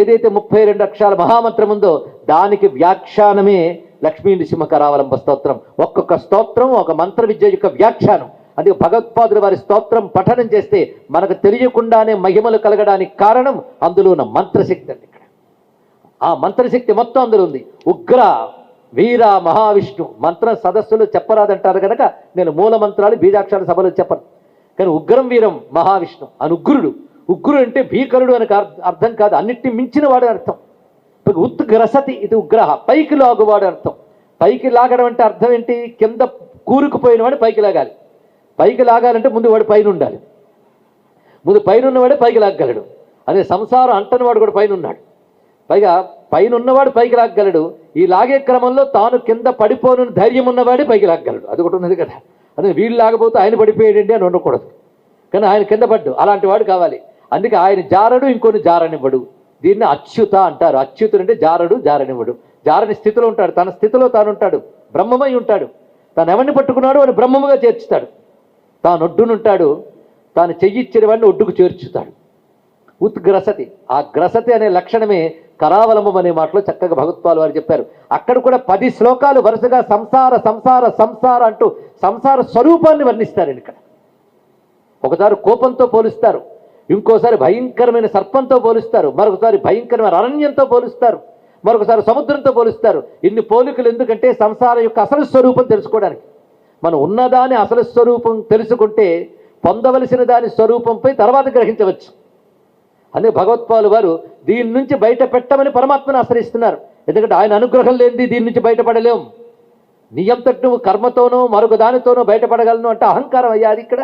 ఏదైతే ముప్పై రెండు అక్షరాల మహామంత్రం ఉందో దానికి వ్యాఖ్యానమే లక్ష్మీ నృసింహ కరావలంబ స్తోత్రం. ఒక్కొక్క స్తోత్రం ఒక మంత్ర విద్య యొక్క వ్యాఖ్యానం. అది భగవత్పాదులు వారి స్తోత్రం పఠనం చేస్తే మనకు తెలియకుండానే మహిమలు కలగడానికి కారణం అందులో ఉన్న మంత్రశక్తి అండి ఇక్కడ. ఆ మంత్రశక్తి మొత్తం అందులో ఉంది. ఉగ్ర వీర మహావిష్ణు మంత్ర సదస్సులు చెప్పరాదంటారు కనుక నేను మూల మంత్రాలు బీజాక్షర సభలో చెప్పను. కానీ ఉగ్రం వీరం మహావిష్ణు అనుగ్రుడు ఉగ్రుడు అంటే భీకరుడు అని అర్థం కాదు. అన్నిటిని మించిన వాడు అర్థం. ఉత్గ్రసతి ఇది ఉగ్రహ. పైకి లాగువాడు అర్థం. పైకి లాగడం అంటే అర్థం ఏంటి? కింద కూరుకుపోయిన వాడు పైకి లాగాలి. పైకి లాగాలంటే ముందు వాడు పైన ఉండాలి. ముందు పైన ఉన్నవాడే పైకి లాగగలడు. అదే సంసారం అంటని వాడు కూడా పైన ఉన్నాడు. పైగా పైన ఉన్నవాడు పైకి లాగగలడు. ఈ లాగే క్రమంలో తాను కింద పడిపోను ధైర్యం ఉన్నవాడే పైకి లాగగలడు. అది ఒకటి ఉన్నది కదా. అదే వీళ్ళు లాగపోతే ఆయన పడిపోయాడండి అని ఉండకూడదు. కానీ ఆయన కింద పడ్డు. అలాంటి వాడు కావాలి. అందుకే ఆయన జారడు ఇంకొని జారనివ్వడు. దీన్ని అచ్యుత అంటారు. అచ్యుతుడు అంటే జారడు జారనివ్వడు. జారని స్థితిలో ఉంటాడు. తన స్థితిలో తాను ఉంటాడు. బ్రహ్మమై ఉంటాడు. తాను ఎవరిని పట్టుకున్నాడో అని బ్రహ్మముగా చేర్చుతాడు. తాను ఒడ్డునుంటాడు. తాను చెయ్యిచ్చిన వాడిని ఒడ్డుకు చేర్చుతాడు. ఉత్గ్రసతి ఆ గ్రసతి అనే లక్షణమే కరావలంబం అనే మాటలో చక్కగా భగవత్పాలు వారు చెప్పారు. అక్కడ కూడా పది శ్లోకాలు వరుసగా సంసార సంసార సంసార అంటూ సంసార స్వరూపాన్ని వర్ణిస్తారు ఇక్కడ. ఒకసారి కోపంతో పోలుస్తారు. ఇంకోసారి భయంకరమైన సర్పంతో పోలుస్తారు. మరొకసారి భయంకరమైన అరణ్యంతో పోలుస్తారు. మరొకసారి సముద్రంతో పోలుస్తారు. ఇన్ని పోలికలు ఎందుకంటే సంసారం యొక్క అసలు స్వరూపం తెలుసుకోవడానికి. మనం ఉన్నదాని అసలు స్వరూపం తెలుసుకుంటే పొందవలసిన దాని స్వరూపంపై తర్వాత గ్రహించవచ్చు. అందుకే భగవత్పాలు వారు దీని నుంచి బయట పెట్టమని పరమాత్మను ఆశ్రయిస్తున్నారు. ఎందుకంటే ఆయన అనుగ్రహం లేనిది దీని నుంచి బయటపడలేం. నియంతటి నువ్వు కర్మతోనో మరొక దానితోనో బయటపడగలను అంటే అహంకారం అయ్యాది ఇక్కడ.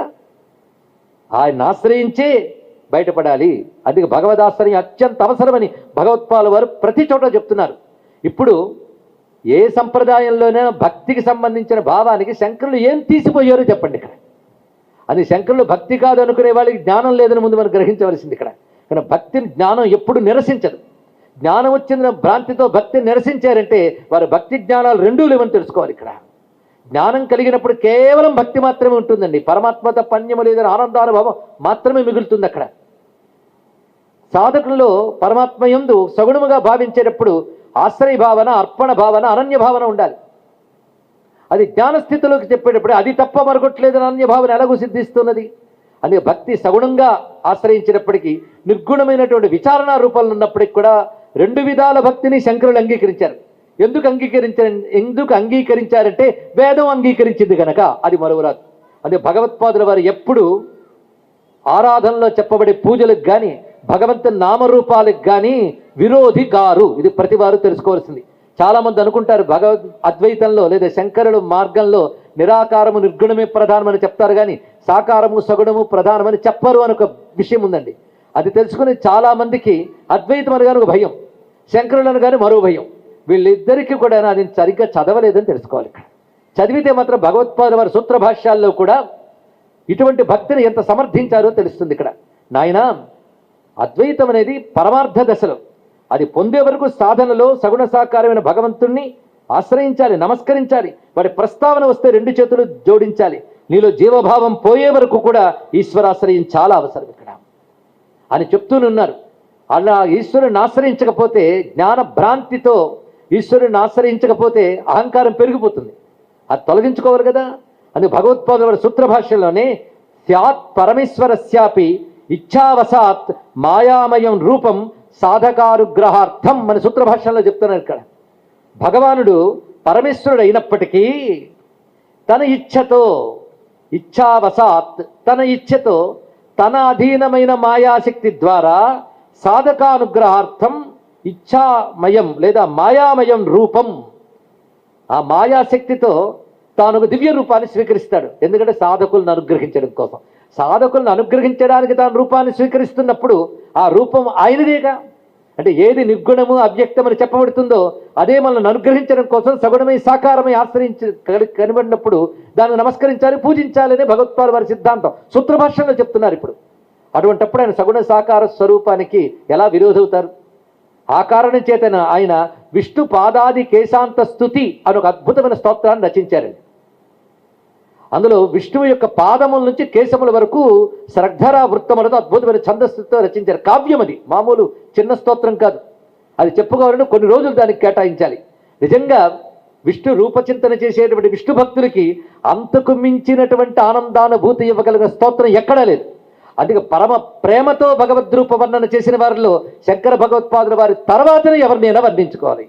ఆయన ఆశ్రయించే బయటపడాలి. అది భగవదాశ్రయం అత్యంత అవసరమని భగవత్పాల వారు ప్రతి చోట చెప్తున్నారు. ఇప్పుడు ఏ సంప్రదాయంలోనైనా భక్తికి సంబంధించిన భావానికి శంకరులు ఏం తీసిపోయారో చెప్పండి ఇక్కడ. అది శంకరులు భక్తి కాదు అనుకునే వాళ్ళకి జ్ఞానం లేదని ముందు మనం గ్రహించవలసింది ఇక్కడ. కానీ భక్తిని జ్ఞానం ఎప్పుడు నిరసించదు. జ్ఞానం వచ్చిన భ్రాంతితో భక్తిని నిరసించారంటే వారు భక్తి జ్ఞానాలు రెండూ లేవని తెలుసుకోవాలి ఇక్కడ. జ్ఞానం కలిగినప్పుడు కేవలం భక్తి మాత్రమే ఉంటుందండి. పరమాత్మ పణ్యము లేదని ఆనందానుభవం మాత్రమే మిగులుతుంది అక్కడ. సాధకులలో పరమాత్మ ఎందు సగుణముగా భావించేటప్పుడు ఆశ్రయ భావన అర్పణ భావన అనన్య భావన ఉండాలి. అది జ్ఞానస్థితిలోకి చెప్పేటప్పుడు అది తప్ప మరొకట్లేదని అనన్య భావన ఎలాగూ సిద్ధిస్తున్నది? అని భక్తి సగుణంగా ఆశ్రయించినప్పటికీ నిర్గుణమైనటువంటి విచారణ రూపంలో ఉన్నప్పటికీ కూడా రెండు విధాల భక్తిని శంకరులు అంగీకరించారు. ఎందుకు అంగీకరించారు ఎందుకు అంగీకరించారంటే వేదం అంగీకరించింది కనుక అది మరువరాదు. అదే భగవత్పాదుల వారు ఎప్పుడు ఆరాధనలో చెప్పబడే పూజలకు కానీ భగవంతుని నామరూపాలకు కానీ విరోధి గారు ఇది ప్రతి వారు తెలుసుకోవాల్సింది. చాలామంది అనుకుంటారు భగవద్ అద్వైతంలో లేదా శంకరుడు మార్గంలో నిరాకారము నిర్గుణమే ప్రధానమని చెప్తారు కానీ సాకారము సగుణము ప్రధానమని చెప్పరు అని ఒక విషయం ఉందండి. అది తెలుసుకుని చాలామందికి అద్వైతం అనగానే ఒక భయం శంకరుడు అనగానే మరో భయం. వీళ్ళిద్దరికీ కూడా అది సరిగ్గా చదవలేదని తెలుసుకోవాలి ఇక్కడ. చదివితే మాత్రం భగవత్పాద వారి సూత్ర భాష్యాల్లో కూడా ఇటువంటి భక్తిని ఎంత సమర్థించారో తెలుస్తుంది ఇక్కడ. నాయనా అద్వైతం అనేది పరమార్థ దశలో. అది పొందే వరకు సాధనలో సగుణ సాకారమైన భగవంతుణ్ణి ఆశ్రయించాలి నమస్కరించాలి. వాడి ప్రస్తావన వస్తే రెండు చేతులు జోడించాలి. నీలో జీవభావం పోయే వరకు కూడా ఈశ్వరాశ్రయం చాలా అవసరం ఇక్కడ. అని చెప్తూనున్నారు అలా ఈశ్వరుని ఆశ్రయించకపోతే జ్ఞాన భ్రాంతితో ఈశ్వరుని ఆశ్రయించకపోతే అహంకారం పెరిగిపోతుంది. అది తొలగించుకోవాలి కదా. అని భగవత్పాదుల సూత్ర భాషలోనే స్యాత్ పరమేశ్వరస్యాపి ఇచ్ఛావసాత్ మాయామయం రూపం సాధకానుగ్రహార్థం మన సూత్రభాషలో చెప్తున్నారు ఇక్కడ. భగవానుడు పరమేశ్వరుడు అయినప్పటికీ తన ఇచ్ఛతో ఇచ్ఛావసాత్ తన ఇచ్ఛతో తన అధీనమైన మాయాశక్తి ద్వారా సాధకానుగ్రహార్థం ఇచ్ఛామయం లేదా మాయామయం రూపం ఆ మాయాశక్తితో తాను ఒక దివ్య రూపాన్ని స్వీకరిస్తాడు. ఎందుకంటే సాధకులను అనుగ్రహించడం కోసం. సాధకులను అనుగ్రహించడానికి తాను రూపాన్ని స్వీకరిస్తున్నప్పుడు ఆ రూపం ఆయనదేగా? అంటే ఏది నిర్గుణము అవ్యక్తమని చెప్పబడుతుందో అదే మనల్ని అనుగ్రహించడం కోసం సగుణమై సాకారమై ఆశ్రయించి కనబడినప్పుడు దాన్ని నమస్కరించాలి పూజించాలనే భగవత్పాల్ వారి సిద్ధాంతం. సూత్రభాషంలో చెప్తున్నారు ఇప్పుడు. అటువంటప్పుడు ఆయన సగుణ సాకార స్వరూపానికి ఎలా విరోధవుతారు? ఆ కారణం చేతన ఆయన విష్ణు పాదాది కేశాంత స్థుతి అని ఒక అద్భుతమైన స్తోత్రాన్ని రచించారండి. అందులో విష్ణువు యొక్క పాదముల నుంచి కేశముల వరకు శ్రద్ధరా వృత్తములతో అద్భుతమైన ఛందస్సుతో రచించారు. కావ్యం అది. మామూలు చిన్న స్తోత్రం కాదు. అది చెప్పుకోవాలని కొన్ని రోజులు దానికి కేటాయించాలి. నిజంగా విష్ణు రూపచింతన చేసేటువంటి విష్ణు భక్తులకి అంతకు మించినటువంటి ఆనందానుభూతి ఇవ్వగలిగిన స్తోత్రం ఎక్కడా లేదు. అందుకే పరమ ప్రేమతో భగవద్రూప వర్ణన చేసిన వారిలో శంకర భగవత్పాదుల వారి తర్వాతనే ఎవరినైనా వర్ణించుకోవాలి.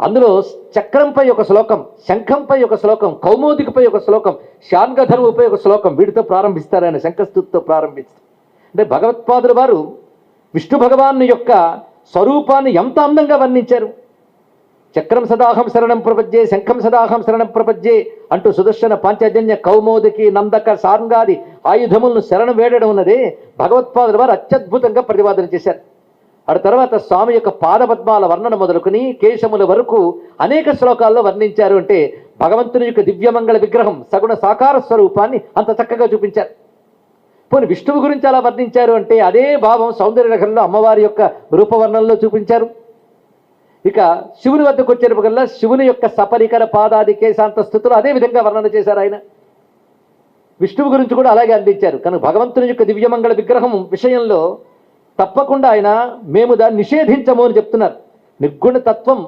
అందులో చక్రంపై ఒక శ్లోకం శంఖంపై ఒక శ్లోకం కౌమోదికపై ఒక శ్లోకం శాన్గధర్వుపై ఒక శ్లోకం వీటితో ప్రారంభిస్తారు ఆయన శంఖస్థుతితో ప్రారంభిస్తారు. అంటే భగవత్పాదుల వారు విష్ణు భగవాను యొక్క స్వరూపాన్ని ఎంత అందంగా వర్ణించారు? చక్రం సదాహం శరణం ప్రపజ్జే శంఖం సదాహం శరణం ప్రపజ్జే అంటూ సుదర్శన పాంచజన్య కౌమోదికి నందక సాంగాది ఆయుధములను శరణం వేడడం ఉన్నదే భగవత్పాదుల వారు అత్యద్భుతంగా ప్రతిపాదన చేశారు. ఆ తర్వాత స్వామి యొక్క పాదపద్మాల వర్ణన మొదలుకుని కేశముల వరకు అనేక శ్లోకాల్లో వర్ణించారు అంటే భగవంతుని యొక్క దివ్యమంగళ విగ్రహం సగుణ సాకార స్వరూపాన్ని అంత చక్కగా చూపించారు. పోనీ విష్ణువు గురించి అలా వర్ణించారు అంటే అదే భావం సౌందర్య నగరంలో అమ్మవారి యొక్క రూపవర్ణనలో చూపించారు. ఇక శివుని వద్దకు వచ్చేటప్పటికల్లా శివుని యొక్క సపరికర పాదాది కేశాంత స్థుతులు అదే విధంగా వర్ణన చేశారు ఆయన. విష్ణువు గురించి కూడా అలాగే అందించారు. కనుక భగవంతుని యొక్క దివ్యమంగళ విగ్రహం విషయంలో తప్పకుండా ఆయన మేము దాన్ని నిషేధించము అని చెప్తున్నారు. నిర్గుణ తత్వం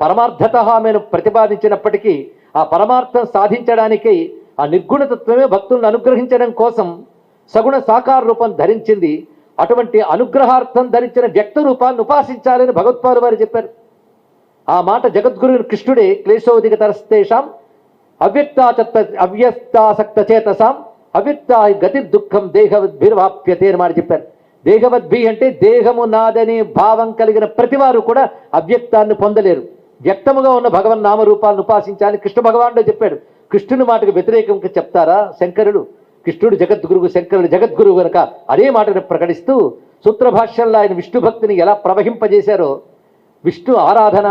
పరమార్థత మేము ప్రతిపాదించినప్పటికీ ఆ పరమార్థం సాధించడానికి ఆ నిర్గుణ తత్వమే భక్తులను అనుగ్రహించడం కోసం సగుణ సాకార రూపం ధరించింది. అటువంటి అనుగ్రహార్థం ధరించిన వ్యక్త రూపాన్ని ఉపాసించాలని భగవత్పాలు వారు చెప్పారు. ఆ మాట జగద్గురు కృష్ణుడే క్లేశోదిక తరస్తేషాం అవ్యక్తాచత్త అవ్యక్తాసక్త చేతసాం అవ్యక్త గతి దుఃఖం దేహవద్భిర్వాప్యతే అని మాట చెప్పారు. దేహవద్భి అంటే దేహము నాదనే భావం కలిగిన ప్రతివారు కూడా అవ్యక్తాన్ని పొందలేరు. వ్యక్తముగా ఉన్న భగవన్ నామరూపాలను ఉపాసించాలని కృష్ణ భగవానుడే చెప్పాడు. కృష్ణుని మాటకు వ్యతిరేకంగా చెప్తారా శంకరుడు కృష్ణుడు జగద్గురువు శంకరుడు జగద్గురువు గనక అదే మాటను ప్రకటిస్తూ సూత్ర భాష్యంలో ఆయన విష్ణు భక్తిని ఎలా ప్రవహింపజేశారో విష్ణు ఆరాధన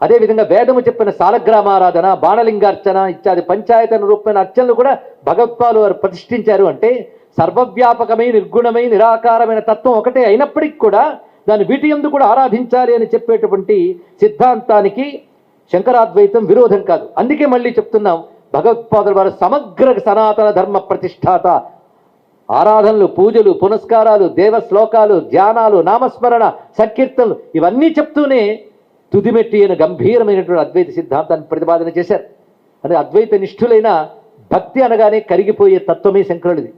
అదేవిధంగా వేదము చెప్పిన సాలగ్రామారాధన బాణలింగార్చన ఇత్యాది పంచాయతన రూపమైన అర్చనలు కూడా భగవత్పాలు వారు ప్రతిష్ఠించారు అంటే సర్వవ్యాపకమై నిర్గుణమై నిరాకారమైన తత్వం ఒకటే అయినప్పటికీ కూడా దాన్ని వీటి ఎందు కూడా ఆరాధించాలి అని చెప్పేటువంటి సిద్ధాంతానికి శంకరాద్వైతం విరోధం కాదు. అందుకే మళ్ళీ చెప్తున్నాం భగవత్పాదుల వారు సమగ్ర సనాతన ధర్మ ప్రతిష్టాత ఆరాధనలు పూజలు పునస్కారాలు దేవ శ్లోకాలు ధ్యానాలు నామస్మరణ సంకీర్తనలు ఇవన్నీ చెప్తూనే తుదిమెట్టి అయిన గంభీరమైనటువంటి అద్వైత సిద్ధాంతాన్ని ప్రతిపాదన చేశారు. అదే అద్వైత నిష్ఠులైన భక్తి అనగానే కరిగిపోయే తత్వమే శంకరుడిది.